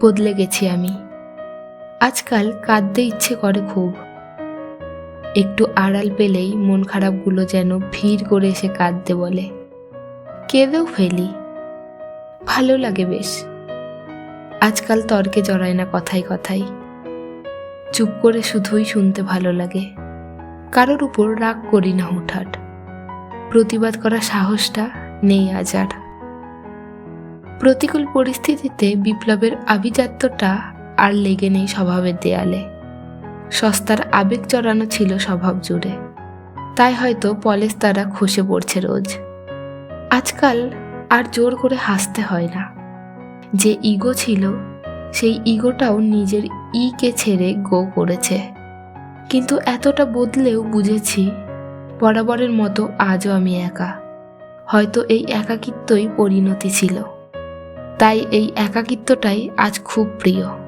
বদলে গেছি আমি। আজকাল কাঁদতে ইচ্ছে করে খুব। একটু আড়াল পেলেই মন খারাপগুলো যেন ভিড় করে এসে কাঁদতে বলে। কেঁদেও ফেলি। ভালো লাগে বেশ। আজকাল তর্কে জড়ায় না কথায় কথায়। চুপ করে শুধুই শুনতে ভালো লাগে। কারোর উপর রাগ করি না হুটহাট। প্রতিবাদ করার সাহসটা নেই আজ আর। প্রতিকূল পরিস্থিতিতে বিপ্লবের আভিজাত্যটা আর লেগে নেই স্বভাবের দেয়ালে। সস্তার আবেগ চড়ানো ছিল স্বভাব জুড়ে। তাই হয়তো পলেস তারা খসে পড়ছে রোজ। আজকাল আর জোর করে হাসতে হয় না। যে ইগো ছিল, সেই ইগোটাও নিজের ইকে ছেড়ে গো করেছে। কিন্তু এতটা বদলেও বুঝেছি, বরাবরের মতো আজও আমি একা। হয়তো এই একাকিত্বই পরিণতি ছিল। তাই এই একাকিত্বটাই আজ খুব প্রিয়।